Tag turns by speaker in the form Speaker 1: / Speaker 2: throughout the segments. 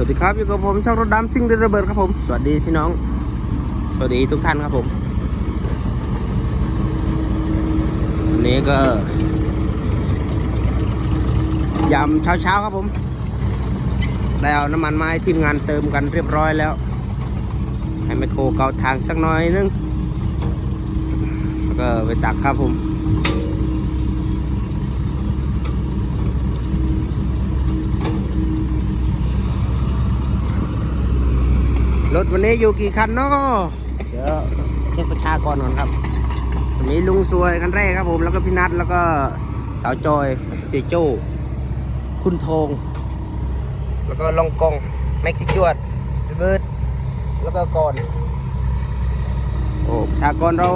Speaker 1: วัสดีครับอยู่กับผมช่างรถดำซิ่งเรือระเบิดครับผม สวัสดีพี่น้อง สวัสดีทุกท่านครับผมวันนี้ก็ยาเช้าๆครับผม ได้เอาน้ำมันไม้ทีมงานเติมกันเรียบร้อยแล้ว ให้แมโครเกาทางสักหน่อยนึง แล้วก็ไปตักครับผม รถวันนี้อยู่กี่คันเนาะเดี๋ยวเช็คประชากรก่อนครับวันนี้ลุงซวยคันแรกครับผมแล้วก็พี่นัทแล้วก็สาวจอยเสียโจ้คุณทงแล้วก็ลองกองแม็กซิจวดเบิร์ดแล้วก็ก่อนโอ้ประชากรเรา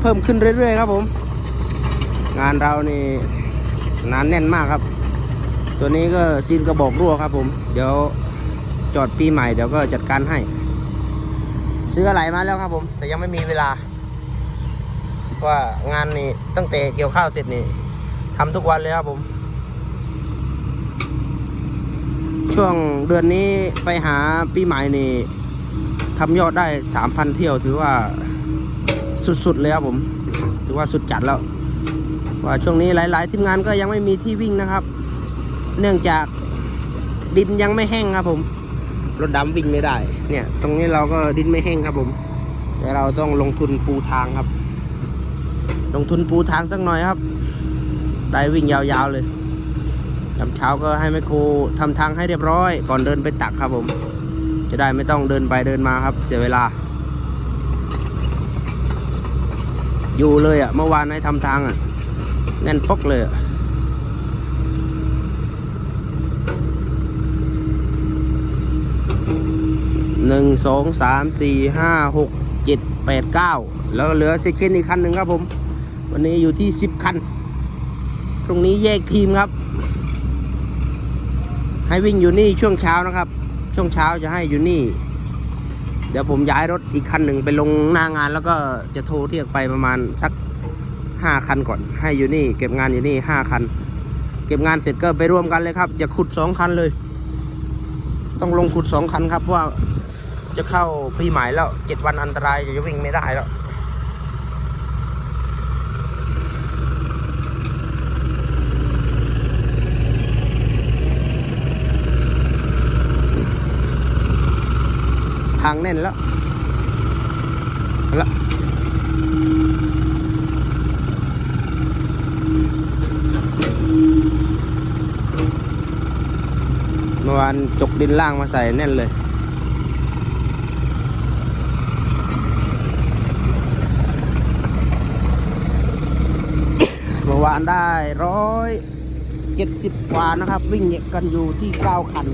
Speaker 1: เพิ่มขึ้นเรื่อยๆครับผม งานเรานี่งานแน่นมากครับ ตัวนี้ก็ซีนกระบอกรั่วครับผม เดี๋ยว จอดปีใหม่เดี๋ยวก็จัดการให้ ซื้ออะไรมาแล้วครับผม แต่ยังไม่มีเวลา ว่างานนี่ตั้งแต่เกี่ยวข้าวเสร็จนี่ทำทุกวันเลยครับผม ช่วงเดือนนี้ไปหาปีใหม่นี่ทำยอดได้สามพันเที่ยวถือว่าสุดๆเลยครับผม ถือว่าสุดจัดแล้ว ว่าช่วงนี้หลายๆทีมงานก็ยังไม่มีที่วิ่งนะครับ เนื่องจากดินยังไม่แห้งครับผม รถดำวิ่งไม่ได้ เนี่ย ตรงนี้เราก็ดินไม่แห้งครับผมแต่เราต้องลงทุนปูทางครับ ลงทุนปูทางสักหน่อยครับ ได้วิ่งยาวๆเลยยามเช้าก็ให้แม่ครูทำทางให้เรียบร้อย ก่อนเดินไปตักครับผม จะได้ไม่ต้องเดินไปเดินมาครับ เสียเวลา อยู่เลยอะ่ะ เมื่อวานให้ทำทางอะ่ะแน่นปกเลยอะหนึ่ง สองสามสี่ห้าหกเจ็ดแปดเก้าแล้วเหลือเซเคนอีกคันหนึ่งครับผม วันนี้อยู่ที่สิบคัน ตรงนี้แยกทีมครับ ให้วิ่งอยู่นี่ช่วงเช้านะครับ ช่วงเช้าจะให้อยู่นี่ เดี๋ยวผมย้ายรถอีกคันหนึ่งไปลงหน้างานแล้วก็จะโทรเรียกไปประมาณสักห้าคันก่อน ให้อยู่นี่ เก็บงานอยู่นี่ห้าคัน เก็บงานเสร็จก็ไปร่วมกันเลยครับ จะขุดสองคันเลย ต้องลงขุดสองคันครับเพราะว่า จะเข้าปีใหม่แล้วเจ็ดวันอันตรายจะวิ่งไม่ได้แล้วทางแน่นแล้วเอาละเมื่อวานจกดินล่างมาใส่แน่นเลย เมื่อ วานได้ร้อยเจ็ดสิบกว่านะครับ วิ่งกันอยู่ที่เก้าคัน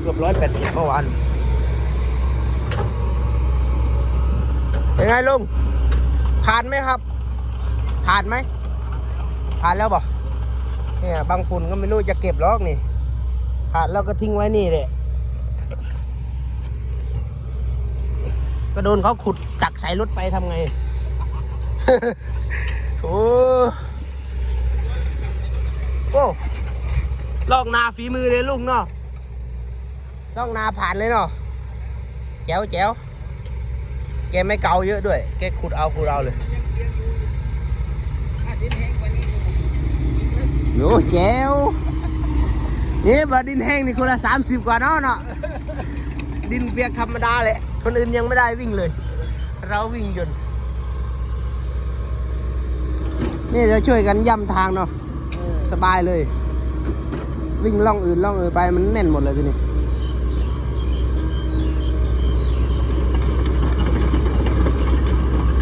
Speaker 1: เกือบร้อยแปดสิบเมื่อวานเป็นไงลุงผ่านไหมครับผ่านไหมผ่านแล้วบ่เนี่ยบางฝุ่นก็ไม่รู้จะเก็บหรอกนี่ขาดแล้วก็ทิ้งไว้นี่แหละก็โดนเขาขุดตักใส่รถไปทำไง โอ้โอ้ลอกนาฝีมือเลยลุงเนาะลอกนาผ่านเลยเนาะแจ๋วแจ๋วแกไม่เกาเยอะด้วย แกขุดเอาขุดเอาเลยโอ้แจ๋วนี่บาดินแห้งนี่คนละสามสิบกว่าเนาะเนาะดินเปียกธรรมดาเลยคนอื่นยังไม่ได้วิ่งเลย เราวิ่งจน นี่จะช่วยกันย่ำทางเนาะสบายเลย วิ่งล่องอื่นล่องอื่นไปมันแน่นหมดเลยทีนี้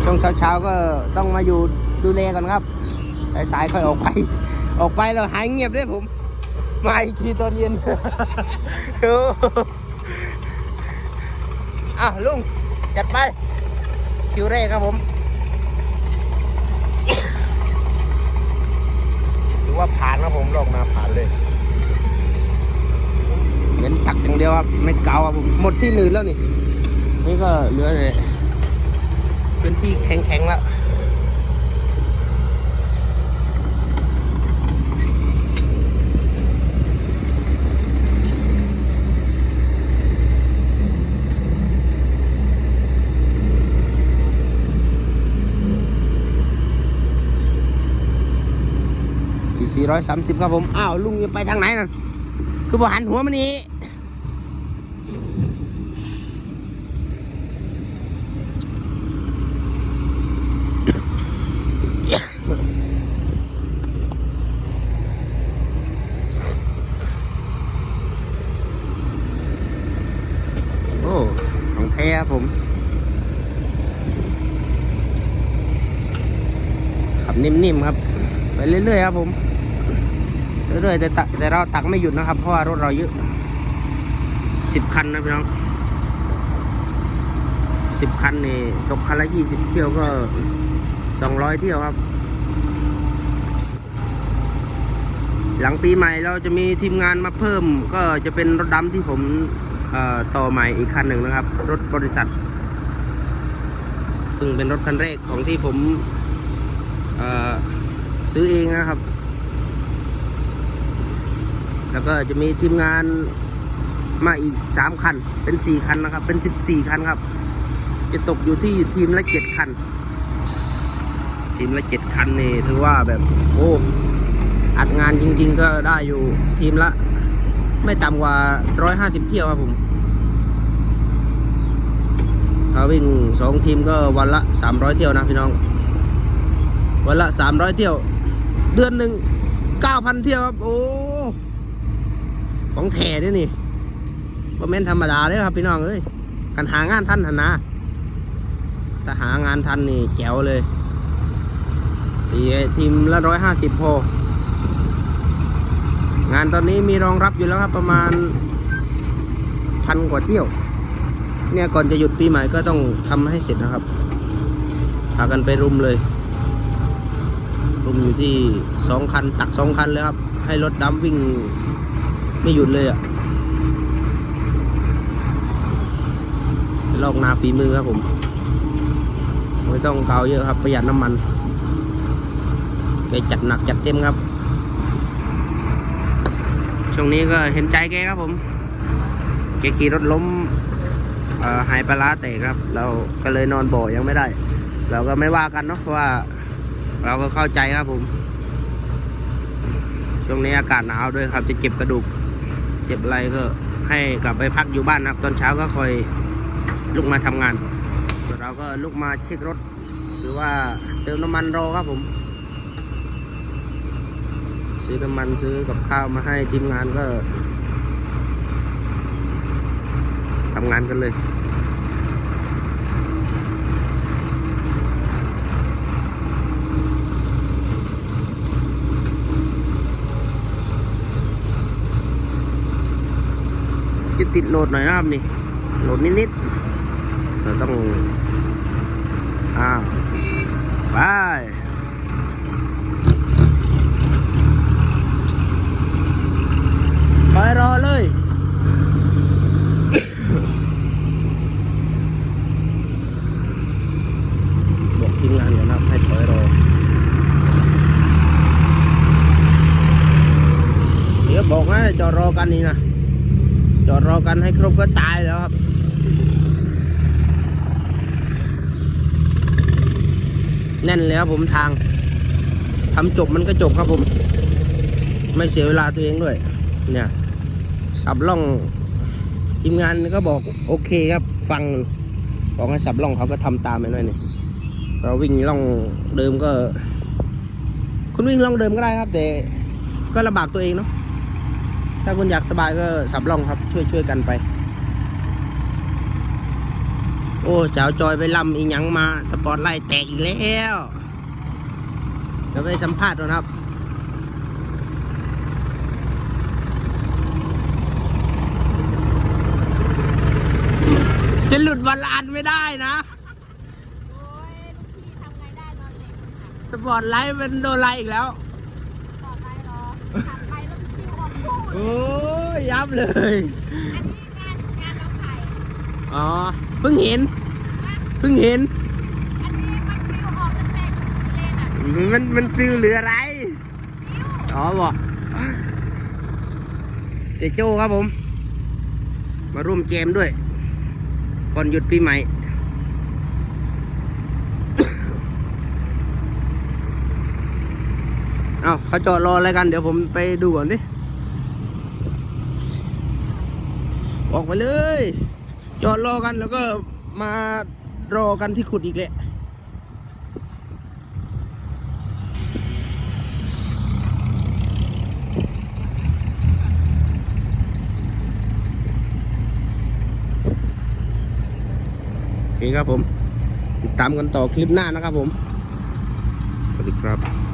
Speaker 1: ช่วงเช้าๆก็ต้องมาอยู่ดูแลก่อนครับสายๆค่อยออกไป ออกไปแล้วหายเงียบด้วยผม มาอีกทีตอนเย็นโอ้อะลุง จัดไป คิวแรกครับผม ยวครับเม่เก่าครับผมหมดที่หนึ่แล้วนี่นี่ก็เหลือเลยเป็นที่แข็งๆแล้วสี่ร้อยสามสิบครับผม อ้าว ลุงจะไปทางไหนนะคือบ่หันหัวมันนี้ ขับนิ่มๆครับ ไปเรื่อยๆครับผมเรื่อยๆแต่แต่เราตักไม่หยุดนะครับ เพราะว่ารถเราเยอะสิบคันนะพี่น้องสิบคันนี่ตกคันละยี่สิบเที่ยวก็สองร้อยเที่ยวครับ หลังปีใหม่เราจะมีทีมงานมาเพิ่ม ก็จะเป็นรถดำที่ผมเอ่อต่อใหม่อีกคันหนึ่งนะครับ รถบริษัท ซึ่งเป็นรถคันแรกของที่ผม ซื้อเองนะครับ แล้วก็จะมีทีมงานมาอีกสามคัน เป็นสี่คันนะครับ เป็นสิบสี่คันครับ จะตกอยู่ที่ทีมละเจ็ดคัน ทีมละเจ็ดคันนี่ถือว่าแบบโอ้อัดงานจริง ๆ ก็ได้อยู่ทีมละ ไม่ต่ำกว่าร้อยห้าสิบเที่ยวครับผมถ้าวิ่งสองทีมก็วันละสามร้อยเที่ยวนะพี่น้อง วันละสามร้อยเที่ยว เดือนหนึ่งเก้าพันเที่ยวครับ โอ้ ของแท้ด้วยนี่บ่แม่นธรรมดาเลยครับพี่น้องเอ้ยกันหางานทันทันนะถ้าหางานทันนี่แจ๋วเลยทีทีมละร้อยห้าสิบพองานตอนนี้มีรองรับอยู่แล้วครับประมาณพันกว่าเที่ยว เนี่ยก่อนจะหยุดปีใหม่ก็ต้องทำให้เสร็จนะครับพากันไปรุมเลย รุมอยู่ที่สองคันตักสองคันเลยครับ ให้รถดำวิ่งไม่หยุดเลยอะ่ะลอกนาฝีมือครับผม ไม่ต้องเกาเยอะครับประหยัดน้ำมันแกจัดหนักจัดเต็มครับ ช่วงนี้ก็เห็นใจแกครับผมแกขี่รถล้มหายปลาร้าแตกครับ เราก็เลยนอนบ่อยังไม่ได้ เราก็ไม่ว่ากันเนาะเพราะว่า เราก็เข้าใจครับผม ช่วงนี้อากาศหนาวด้วยครับ จะเจ็บกระดูก เจ็บอะไรก็ให้กลับไปพักอยู่บ้านครับ ตอนเช้าก็คอยลุกมาทำงานส่วนเราก็ลุกมาเช็ครถ หรือว่าเติมน้ำมันรอครับผม ซื้อน้ำมันซื้อกับข้าวมาให้ทีมงานก็ทำงานกันเลย ติดโหลดหน่อยนะครับนี่โหลดนิดๆเราต้องอ้าวไปไปรอเลยบอกทีมงานก่อนนะให้ถอยรอ เดี๋ยวบอกนะจอดรอกันนี่นะ จอดรอกันให้ครบก็ตายแล้วครับแน่นเลยครับผมทางทำจบมันก็จบครับผม ไม่เสียเวลาตัวเองด้วย เนี่ยสับล่องทีมงานก็บอกโอเคครับ ฟังบอกให้สับล่องเขาก็ทำตามไปหน่อยนี่เราวิ่งล่องเดิมก็ คุณวิ่งล่องเดิมก็ได้ครับ แต่ก็ลำบากตัวเองเนาะ ถ้าคุณอยากสบายก็สับล่องครับ ช่วยช่วยกันไป โอ้เจ้าจอยไปลำอีหยังมา สปอร์ตไลท์แตกอีกแล้วเดี๋ยวไปสัมภาษณ์ก่อนครับจะหลุดวันละอันไม่ได้นะ
Speaker 2: โอ้ยลูกพี่ทำไงได้นอนเหล็กค่ะ
Speaker 1: สปอร์ตไลท์เป็นโดนไลท์อีกแล้ว
Speaker 2: ต่อไปเหรอ อกคู่
Speaker 1: โอ้ยยับเลย
Speaker 2: อันนี้งานงานเราไข่
Speaker 1: อ๋อ เพิ่งเห็น เพิ่งเห็น
Speaker 2: อันนี้มันคิวออกเป็นแปลงเลนอะ
Speaker 1: มันมันฟิวเหลืออะไร
Speaker 2: คิว
Speaker 1: อ๋อบอกเสียโจ้ครับผม มาร่วมเกมด้วย ก่อนหยุดปีใหม่เอเอาเขาจอดรออะไรกัน เดี๋ยวผมไปดูก่อนดิ ออกไปเลย จอดรอกันแล้วก็มารอกันที่ขุดอีกแหละโอเคครับผม ติดตามกันต่อคลิปหน้านะครับผม สวัสดีครับ